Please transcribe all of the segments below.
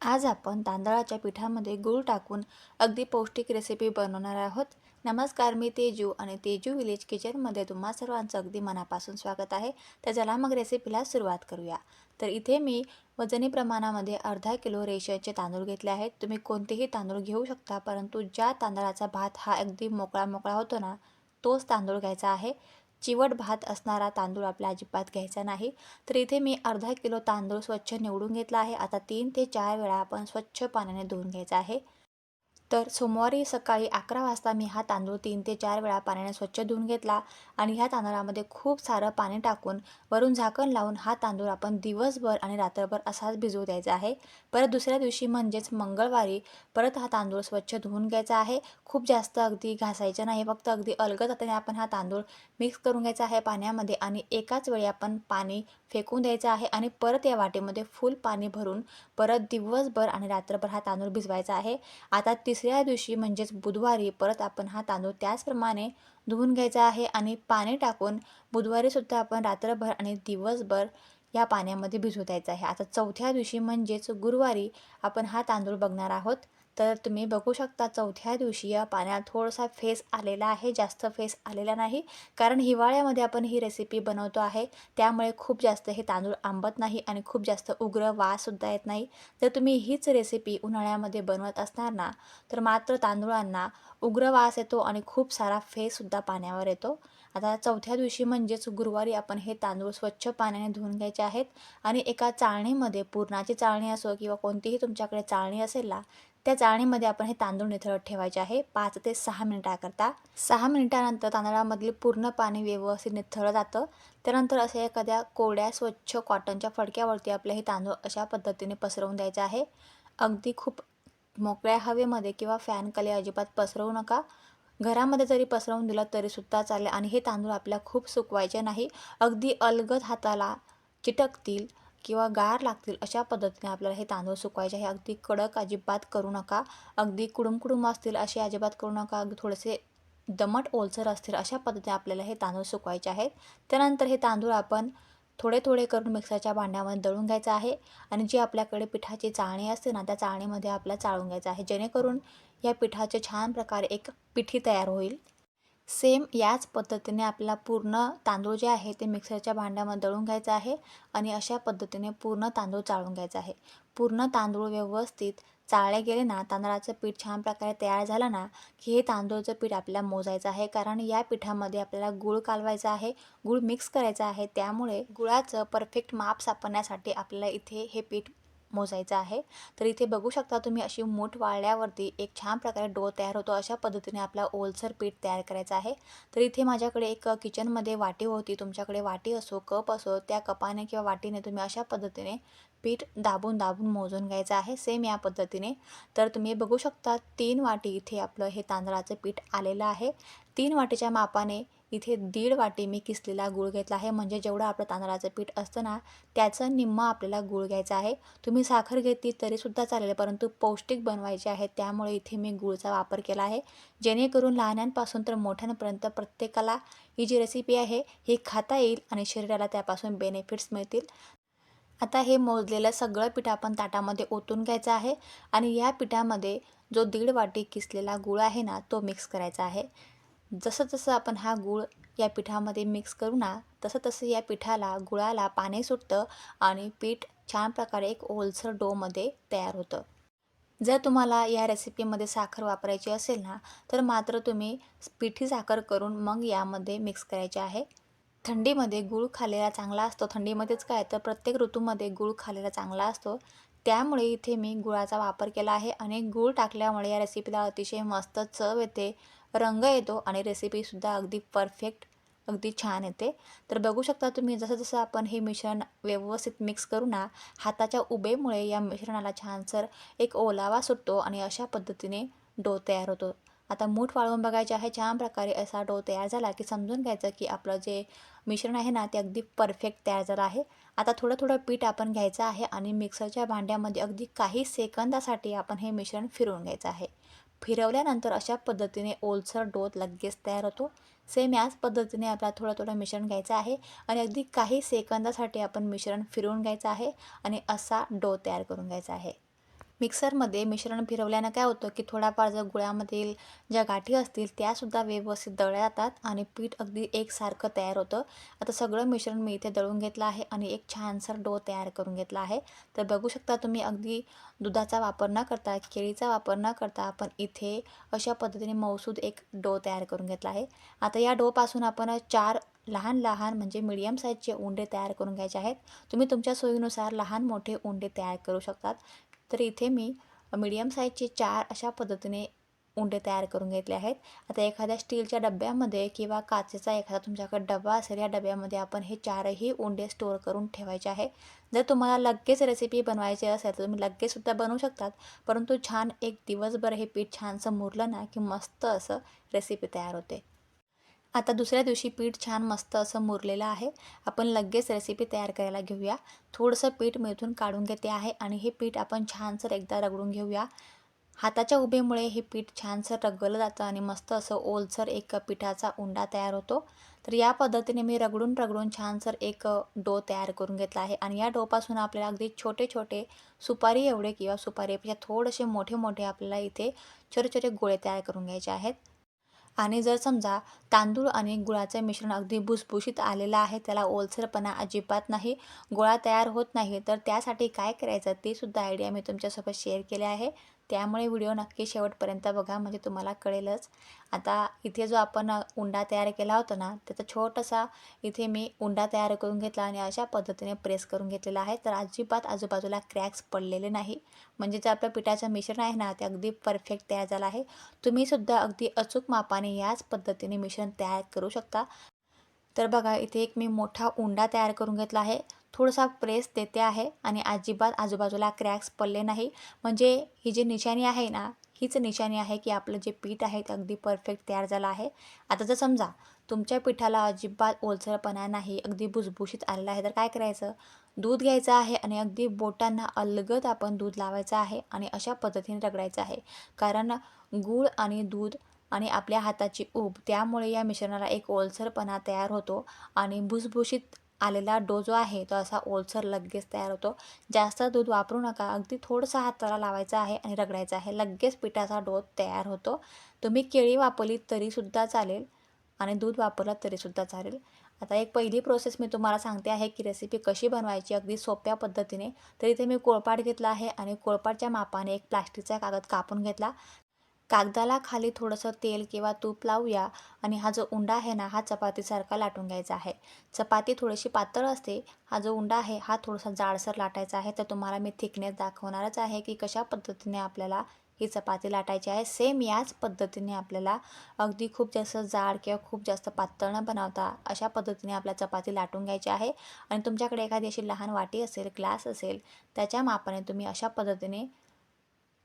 आज आपण तांदळाच्या पिठामध्ये गूळ टाकून अगदी पौष्टिक रेसिपी बनवणार आहोत. नमस्कार मी तेजू आणि तेजू विलेज किचनमध्ये तुम्हा सर्वांचं अगदी मनापासून स्वागत आहे. तर चला मग रेसिपीला सुरुवात करूया. तर इथे मी वजनी प्रमाणामध्ये अर्धा किलो रेशनचे तांदूळ घेतले आहेत. तुम्ही कोणतेही तांदूळ घेऊ शकता परंतु ज्या तांदळाचा भात हा अगदी मोकळा मोकळा होतो ना तोच तांदूळ घ्यायचा आहे. चिवट भात असणारा तांदूळ आपला अजिबात घ्यायचा नाही. तर इथे मी अर्धा किलो तांदूळ स्वच्छ निवडून घेतला आहे. आता तीन ते चार वेळा आपण स्वच्छ पाण्याने धुवून घ्यायचा आहे. तर सोमवारी सकाळी अकरा वाजता मी हा तांदूळ तीन ते चार वेळा पाण्याने स्वच्छ धुवून घेतला आणि ह्या तांदळामध्ये खूप सारं पाणी टाकून वरून झाकण लावून हा तांदूळ आपण दिवसभर आणि रात्रभर असाच भिजवू द्यायचा आहे. परत दुसऱ्या दिवशी म्हणजेच मंगळवारी परत हा तांदूळ स्वच्छ धुवून घ्यायचा आहे. खूप जास्त अगदी घासायचं नाही फक्त अगदी अलगद हाताने आपण हा तांदूळ मिक्स करून घ्यायचा आहे पाण्यामध्ये आणि एकाच वेळी आपण पाणी फेकून द्यायचं आहे आणि परत या वाटेमध्ये फुल पाणी भरून परत दिवसभर आणि रात्रभर हा तांदूळ भिजवायचा आहे. आता तिसऱ्या दिवशी म्हणजेच बुधवारी परत आपण हा तांदूळ त्याचप्रमाणे धुवून घ्यायचा आहे आणि पाणी टाकून बुधवारीसुद्धा आपण रात्रभर आणि दिवसभर या पाण्यामध्ये भिजवू द्यायचं आहे. आता चौथ्या दिवशी म्हणजेच गुरुवारी आपण हा तांदूळ बघणार आहोत. तर तुम्ही बघू शकता चौथ्या दिवशी या पाण्यात थोडासा फेस आलेला आहे जास्त फेस आलेला नाही. कारण हिवाळ्यामध्ये आपण ही रेसिपी बनवतो आहे. त्यामुळे खूप जास्त हे तांदूळ आंबत नाही आणि खूप जास्त उग्र वाससुद्धा येत नाही. जर तुम्ही हीच रेसिपी उन्हाळ्यामध्ये बनवत असणार ना तर मात्र तांदूळांना उग्र वास येतो आणि खूप सारा फेससुद्धा पाण्यावर येतो. आता चौथ्या दिवशी म्हणजेच गुरुवारी आपण हे तांदूळ स्वच्छ पाण्याने धुवून घ्यायचे आहेत. आणि एका चाळणीमध्ये पुरणाची चाळणी असो किंवा कोणतीही तुमच्याकडे चाळणी असेल ना त्या चाळणीमध्ये आपण हे तांदूळ निथळत ठेवायचे आहे. पाच ते सहा मिनिटाकरता सहा मिनिटानंतर तांदळामधले पूर्ण पाणी व्यवस्थित निथळलं जातं. त्यानंतर असे एखाद्या कोड्या स्वच्छ कॉटनच्या फडक्यावरती आपले हे तांदूळ अशा पद्धतीने पसरवून द्यायचे आहे. अगदी खूप मोकळ्या हवेमध्ये किंवा फॅनखाली अजिबात पसरवू नका. घरामध्ये जरी पसरवून दिलं तरीसुद्धा चालेल आणि हे तांदूळ आपल्याला खूप सुकवायचे नाही. अगदी अलगद हाताला चिटकतील. किंवा गार लागतील अशा पद्धतीने आपल्याला हे तांदूळ सुकवायचे आहे. अगदी कडक अजिबात करू नका. अगदी कुडुम कुडुम असतील असे अजिबात करू नका. अगदी थोडेसे दमट ओलसर असतील अशा पद्धतीने आपल्याला हे तांदूळ सुकवायचे आहेत. त्यानंतर हे तांदूळ आपण थोडे थोडे करून मिक्सरच्या भांड्यामध्ये दळून घ्यायचं आहे आणि जी आपल्याकडे पिठाची चाळणी असते ना त्या चाळणीमध्ये आपल्याला चाळून घ्यायचं आहे. जेणेकरून या पिठाचे छान प्रकारे एक पिठी तयार होईल. सेम याच पद्धतीने आपला पूर्ण तांदूळ जे आहे ते मिक्सरच्या भांड्यामध्ये दळून घ्यायचं आहे आणि अशा पद्धतीने पूर्ण तांदूळ चाळून घ्यायचा आहे. पूर्ण तांदूळ व्यवस्थित चाळले गेले ना तांदळाचं पीठ छान प्रकारे तयार झालं ना की हे तांदूळचं पीठ आपल्याला मोजायचं आहे. कारण या पिठामध्ये आपल्याला गूळ कालवायचा आहे गूळ मिक्स करायचा आहे. त्यामुळे गुळाचं परफेक्ट माप सापडण्यासाठी आपल्याला इथे हे पीठ मोजायचं आहे. तर इथे बघू शकता तुम्ही अशी मूठ वाळल्यावरती एक छान प्रकारे डो तयार होतो. अशा पद्धतीने आपला ओलसर पीठ तयार करायचं आहे. तर इथे माझ्याकडे एक किचनमध्ये वाटी होती. तुमच्याकडे वाटी असो कप असो त्या कपाने किंवा वाटीने तुम्ही अशा पद्धतीने पीठ दाबून दाबून मोजून घ्यायचं आहे. सेम या पद्धतीने. तर तुम्ही बघू शकता तीन वाटी इथे आपलं हे तांदळाचं पीठ आलेलं आहे. तीन वाटीच्या मापाने इथे दीड वाटी मी किसलेला गूळ घेतला आहे. म्हणजे जेवढं आपलं तांदळाचं पीठ असतं ना त्याचं निम्मा आपल्याला गूळ घ्यायचा आहे. तुम्ही साखर घेतली तरीसुद्धा चालेल परंतु पौष्टिक बनवायचे आहे त्यामुळे इथे मी गूळचा वापर केला आहे. जेणेकरून लहानांपासून तर मोठ्यांपर्यंत प्रत्येकाला ही जी रेसिपी आहे. ही खाता येईल आणि शरीराला त्यापासून बेनिफिट्स मिळतील. आता हे मोजलेलं सगळं पीठ आपण ताटामध्ये ओतून घ्यायचं आहे आणि या पिठामध्ये जो दीड वाटी किसलेला गूळ आहे ना तो मिक्स करायचा आहे. जसं जसं आपण हा गूळ या पिठामध्ये मिक्स करू ना तसं तसं या पिठाला गुळाला पाणी सुटतं आणि पीठ छान प्रकारे एक ओलसर डोमध्ये तयार होतं. जर तुम्हाला या रेसिपीमध्ये साखर वापरायची असेल ना तर मात्र तुम्ही पिठी साखर करून मग यामध्ये मिक्स करायचे आहे. थंडीमध्ये गूळ खाल्लेला चांगला असतो. थंडीमध्येच काय तर प्रत्येक ऋतूमध्ये गूळ खाल्लेला चांगला असतो. त्यामुळे इथे मी गुळाचा वापर केला आहे. आणि गूळ टाकल्यामुळे या रेसिपीला अतिशय मस्त चव येते. रंग येतो आणि रेसिपीसुद्धा अगदी परफेक्ट अगदी छान येते. तर बघू शकता तुम्ही जसं जसं आपण हे मिश्रण व्यवस्थित मिक्स करू ना हाताच्या उभेमुळे या मिश्रणाला छानसर एक ओलावा सुटतो आणि अशा पद्धतीने डो तयार होतो. आता मूठ वाळवून बघायचे आहे छान प्रकारे असा डो तयार झाला की समजून घ्यायचं की आपलं जे मिश्रण आहे ना ते अगदी परफेक्ट तयार झालं आहे. आता थोडं थोडं पीठ आपण घ्यायचं आहे आणि मिक्सरच्या भांड्यामध्ये अगदी काही सेकंदासाठी आपण हे मिश्रण फिरवून घ्यायचं आहे. फिरवल्यानंतर अशा पद्धतीने ओलसर डोत लगेच तयार होतो. सेम याच पद्धतीने आपला थोडं थोडं मिश्रण घ्यायचं आहे आणि अगदी काही सेकंदासाठी आपण मिश्रण फिरवून घ्यायचं आहे आणि असा डो तयार करून घ्यायचा आहे. मिक्सरमध्ये मिश्रण फिरवल्यानं काय होतं की थोडाफार जर गुळामधील ज्या गाठी असतील त्यासुद्धा व्यवस्थित दळल्या जातात आणि पीठ अगदी एकसारखं तयार होतं. आता सगळं मिश्रण मी इथे दळून घेतलं आहे आणि एक छानसर डो तयार करून घेतला आहे. तर बघू शकता तुम्ही अगदी दुधाचा वापर न करता केळीचा वापर न करता आपण इथे अशा पद्धतीने मौसूद एक डो तयार करून घेतला आहे. आता या डोपासून आपण चार लहान लहान म्हणजे मीडियम साईजचे उंडे तयार करून घ्यायचे आहेत. तुम्ही तुमच्या सोयीनुसार लहान मोठे उंडे तयार करू शकतात. तर इथे मी मीडियम साईजचे चार अशा पद्धतीने उंडे तयार करून घेतले आहेत. आता एखाद्या स्टीलच्या डब्यामध्ये किंवा काचेचा एखादा तुमच्याकडे डबा असेल या डब्यामध्ये आपण हे चारही उंडे स्टोअर करून ठेवायचे आहे. जर तुम्हाला लगेच रेसिपी बनवायची असेल तर तुम्ही लगेचसुद्धा बनवू शकतात. परंतु छान एक दिवसभर हे पीठ छानसं मुरलं ना की मस्त असं रेसिपी तयार होते. आता दुसऱ्या दिवशी पीठ छान मस्त असं मुरलेलं आहे. आपण लगेच रेसिपी तयार करायला घेऊया. थोडंसं पीठ मेथून काढून घेते आहे आणि हे पीठ आपण छानसर एकदा रगडून घेऊया. हाताच्या उभेमुळे हे पीठ छानसर रगवलं जातं आणि मस्त असं ओलसर एक पिठाचा उंडा तयार होतो. तर या पद्धतीने मी रगडून रगडून छानसर एक डो तयार करून घेतला आहे आणि या डोपासून आपल्याला अगदी छोटे छोटे सुपारी एवढे किंवा सुपारीपेक्षा थोडेसे मोठे मोठे आपल्याला इथे छोटे छोटे गोळे तयार करून घ्यायचे आहेत. आणि जर समजा तांदूळ आणि गुळाचं मिश्रण अगदी भुसभुशीत आलेलं आहे त्याला ओलसरपणा अजिबात नाही गोळा तयार होत नाही तर त्यासाठी काय करायचं ते सुद्धा आयडिया मी तुमच्यासोबत शेअर केले आहे. त्यामुळे व्हिडिओ नक्की शेवटपर्यंत बघा म्हणजे तुम्हाला कळेलच. आता इथे जो आपण उंडा तयार केला होता ना त्याचा छोटासा इथे मी उंडा तयार करून घेतला आणि अशा पद्धतीने प्रेस करून घेतलेला आहे. तर अजिबात आजूबाजूला क्रॅक्स पडलेले नाही. म्हणजे जे आपल्या पिठाचं मिश्रण आहे ना ते अगदी परफेक्ट तयार झालं आहे. तुम्हीसुद्धा अगदी अचूक मापाने याच पद्धतीने मिश्रण तयार करू शकता. तर बघा इथे एक मी मोठा उंडा तयार करून घेतला आहे. थोडासा प्रेस देते आहे आणि अजिबात आजूबाजूला क्रॅक्स पडले नाही. म्हणजे ही जी निशाणी आहे ना हीच निशाणी आहे की आपलं जे पीठ आहे ते अगदी परफेक्ट तयार झालं आहे. आता जर समजा तुमच्या पिठाला अजिबात ओलसरपणा नाही अगदी भुसभुशीत आलेलं आहे तर काय करायचं? दूध घ्यायचं आहे आणि अगदी बोटांना अलगद आपण दूध लावायचं आहे आणि अशा पद्धतीने रगडायचं आहे. कारण गूळ आणि दूध आणि आपल्या हाताची ऊब त्यामुळे या मिश्रणाला एक ओलसरपणा तयार होतो आणि भुसभुशीत आलेला डो जो आहे तो असा ओलसर लगेच तयार होतो. जास्त दूध वापरू नका. अगदी थोडंसं हाताला लावायचा आहे आणि रगडायचं आहे. लगेच पिठाचा डो तयार होतो. तुम्ही केळी वापरली तरीसुद्धा चालेल आणि दूध वापरलं तरीसुद्धा चालेल. आता एक पहिली प्रोसेस मी तुम्हाला सांगते आहे की रेसिपी कशी बनवायची. अगदी सोप्या पद्धतीने. तर इथे मी कोळपाट घेतला आहे आणि कोळपाटच्या मापाने एक प्लास्टिकचा कागद कापून घेतला. कागदाला खाली थोडंसं तेल किंवा तूप लावूया आणि हा जो उंडा आहे ना हा चपातीसारखा लाटून घ्यायचा आहे. चपाती थोडीशी पातळ असते हा जो उंडा आहे हा थोडासा जाडसर लाटायचा आहे. तर तुम्हाला मी थिकनेस दाखवणारच आहे की कशा पद्धतीने आपल्याला ही चपाती लाटायची आहे. सेम याच पद्धतीने आपल्याला अगदी खूप जास्त जाड किंवा खूप जास्त पातळ न बनवता अशा पद्धतीने आपल्या चपाती लाटून घ्यायची आहे. आणि तुमच्याकडे एखादी अशी लहान वाटी असेल ग्लास असेल त्याच्या मापाने तुम्ही अशा पद्धतीने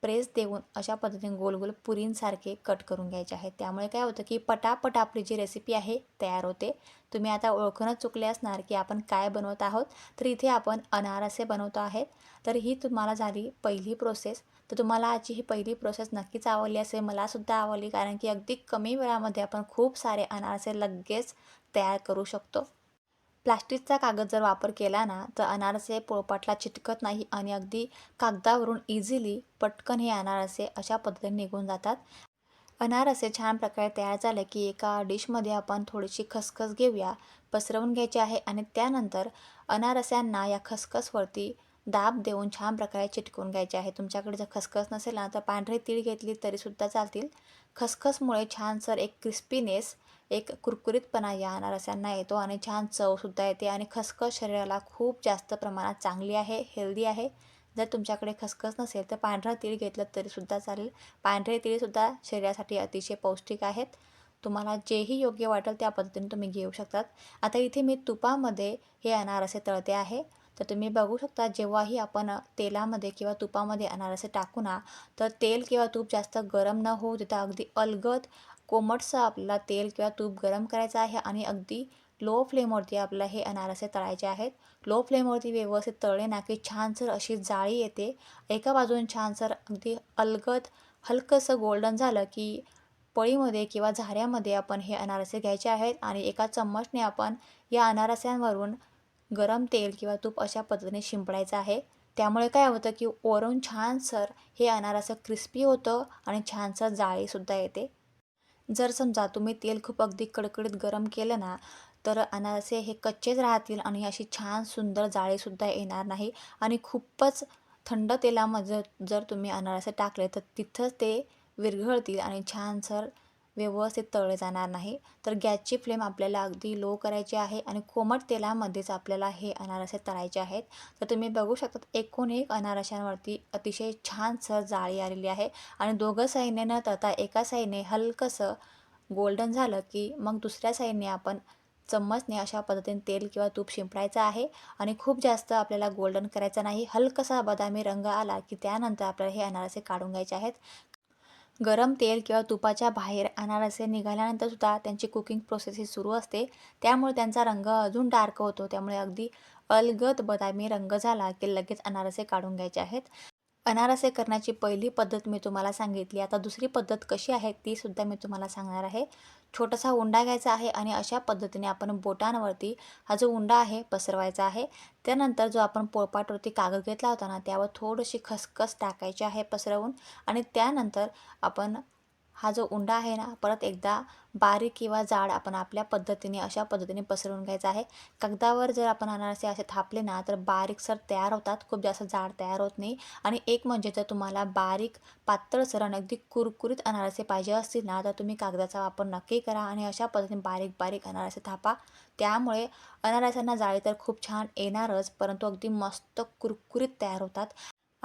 प्रेस देऊन अशा पद्धतीने गोल गोल पुरींसारखे कट करून घ्यायचे आहेत. त्यामुळे काय होतं की पटापट आपली जी रेसिपी आहे तयार होते. तुम्ही आता ओळखूनच चुकले असणार की आपण काय बनवत आहोत. तर इथे आपण अनारसे बनवतो आहेत. तर ही तुम्हाला झाली पहिली प्रोसेस तर तुम्हाला आजची ही पहिली प्रोसेस नक्कीच आवडली असेल. मलासुद्धा आवडली कारण की अगदी कमी वेळामध्ये आपण खूप सारे अनारसे लगेच तयार करू शकतो. प्लास्टिकचा कागद जर वापर केला ना तर अनारसे पोळपाटला चिटकत नाही आणि अगदी कागदावरून इझिली पटकन हे अनारसे अशा पद्धतीने निघून जातात. अनारसे छान प्रकारे तयार झाले की एका डिशमध्ये आपण थोडीशी खसखस घेऊया पसरवून घ्यायची आहे आणि त्यानंतर अनारस्यांना या खसखसवरती दाब देऊन छान प्रकारे चिटकवून घ्यायचे आहे. तुमच्याकडे जर खसखस नसेल ना तर पांढरे तीळ घेतली तरीसुद्धा चालतील. खसखसमुळे छानसर एक क्रिस्पीनेस एक कुरकुरीतपणा या अनारस्यांना येतो आणि छान चवसुद्धा येते आणि खसखस शरीराला खूप जास्त प्रमाणात चांगली आहे हेल्दी आहे. जर तुमच्याकडे खसखस नसेल तर पांढरा तीळ घेतलं तरीसुद्धा चालेल. पांढरे तीळसुद्धा शरीरासाठी अतिशय पौष्टिक आहेत. तुम्हाला जेही योग्य वाटेल त्या पद्धतीने तुम्ही घेऊ शकतात. आता इथे मी तुपामध्ये हे अनारसे तळते आहे. तर तुम्ही बघू शकता जेव्हाही आपण तेलामध्ये किंवा तुपामध्ये अनारसे टाकू ना तर तेल किंवा तूप जास्त गरम न होऊ देता अगदी अलगद कोमटसं आपल्याला तेल किंवा तूप गरम करायचं आहे आणि अगदी लो फ्लेमवरती आपल्याला हे अनारसे तळायचे आहेत. लो फ्लेमवरती व्यवस्थित तळले ना की छानसर अशी जाळी येते. एका बाजून छानसर अगदी अलगद हलकंसं गोल्डन झालं की पळीमध्ये किंवा झाऱ्यामध्ये आपण हे अनारसे घ्यायचे आहेत आणि एका चम्मचने आपण या अनारस्यांवरून गरम तेल किंवा तूप अशा पद्धतीने शिंपडायचं आहे. त्यामुळे काय होतं की वरून छानसर हे अनारसं क्रिस्पी होतं आणि छानसं जाळीसुद्धा येते. जर समजा तुम्ही तेल खूप अगदी कडकडीत गरम केलं ना तर अनारसे हे कच्चेच राहतील आणि अशी छान सुंदर जाळीसुद्धा येणार नाही. आणि खूपच थंड तेलामध्ये जर तुम्ही अनारसे टाकले तर तिथंच ते विरघळतील आणि छानसर व्यवस्थित तळले जाणार नाही. तर गॅसची फ्लेम आपल्याला अगदी लो करायची आहे आणि कोमट तेलामध्येच आपल्याला हे अनारसे तळायचे आहेत. तर तुम्ही बघू शकता एकूण एक अनारशांवरती अतिशय छानसं जाळी आलेली आहे आणि दोघं साईडने न तळता एका साईडने हलकंसं गोल्डन झालं की मग दुसऱ्या साईडने आपण चम्मचने अशा पद्धतीने तेल किंवा तूप शिंपडायचं आहे आणि खूप जास्त आपल्याला गोल्डन करायचं नाही. हलकसा बदामी रंग आला की त्यानंतर आपल्याला हे अनारसे काढून घ्यायचे आहेत. गरम तेल किंवा तुपाच्या बाहेर अनारसे निघाल्यानंतर सुद्धा त्यांची कुकिंग प्रोसेस ही सुरू असते. त्यामुळे त्यांचा रंग अजून डार्क होतो. त्यामुळे अगदी अलगद बदामी रंग झाला की लगेच अनारसे काढून घ्यायचे आहेत. अनारसे करण्याची पहिली पद्धत मी तुम्हाला सांगितली. आता दुसरी पद्धत कशी आहे ती सुद्धा मी तुम्हाला सांगणार आहे. छोटासा उंडा घ्यायचा आहे आणि अशा पद्धतीने आपण बोटांवरती हा जो उंडा आहे पसरवायचा आहे त्यानंतर जो आपण पोळपाटवरती कागद घेतला होता ना त्यावर थोडीशी खसखस टाकायची आहे पसरवून आणि त्यानंतर आपण हा जो उंडा आहे ना परत एकदा बारीक किंवा जाड आपण आपल्या पद्धतीने अशा पद्धतीने पसरवून घ्यायचा आहे. कागदावर जर आपण अनारसे असे थापले ना तर बारीकसर तयार होतात. खूप जास्त जाड तयार होत नाही. आणि एक म्हणजे जर तुम्हाला बारीक पातळसर आणि अगदी कुरकुरीत अनारसे पाहिजे असतील ना तर तुम्ही कागदाचा वापर नक्की करा आणि अशा पद्धतीने बारीक बारीक अनारसे थापा. त्यामुळे अनारसांना जाळी तर खूप छान येणारच परंतु अगदी मस्त कुरकुरीत तयार होतात.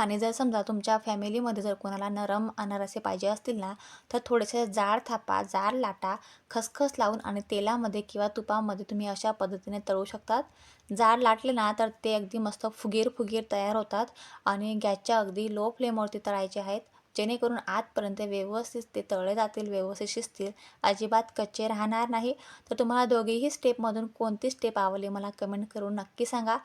आणि जर समजा तुमच्या फॅमिलीमध्ये जर कोणाला नरम अनारसे पाहिजे असतील ना तर थोडेसे जाड थापा जाड लाटा खसखस लावून आणि तेलामध्ये किंवा तुपामध्ये तुम्ही अशा पद्धतीने तळू शकतात. जाड लाटले ना तर ते अगदी मस्त फुगीर फुगीर तयार होतात आणि गॅसच्या अगदी लो फ्लेमवरती तळायचे आहेत. जेणेकरून आतपर्यंत व्यवस्थित ते तळले जातील व्यवस्थित शिजतील. अजिबात कच्चे राहणार नाही. तर तुम्हाला दोघेही स्टेपमधून कोणती स्टेप आवडली मला कमेंट करून नक्की सांगा.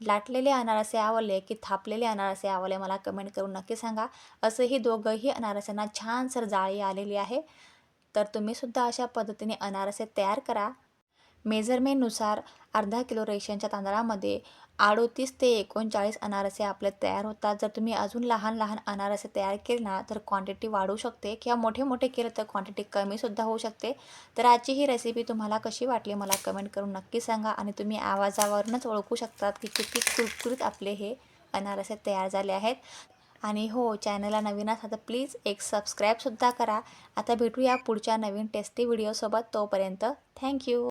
लाटलेले अनारसे आवडले की थापलेले अनारसे आवडले मला कमेंट करून नक्की सांगा. असंही दोघंही अनारसांना छानसर जाळी आलेली आहे. तर तुम्हीसुद्धा अशा पद्धतीने अनारसे तयार करा. मेजरमेंटनुसार अर्धा किलो रेशनच्या तांदळामध्ये अडोतीस ते एकोणचाळीस अनारसे आपले तयार होतात. जर तुम्ही अजून लहान लहान अनारसे तयार केले ना तर क्वांटिटी वाढू शकते किंवा मोठे मोठे केले तर क्वांटिटी कमीसुद्धा होऊ शकते. तर आजची ही रेसिपी तुम्हाला कशी वाटली मला कमेंट करून नक्की सांगा आणि तुम्ही आवाजावरूनच ओळखू शकतात की किती कुरकुरीत आपले हे अनारसे तयार झाले आहेत. आणि हो चॅनलला नवीन असा तर प्लीज एक सबस्क्राईबसुद्धा करा. आता भेटूया पुढच्या नवीन टेस्टी व्हिडिओसोबत तोपर्यंत थँक्यू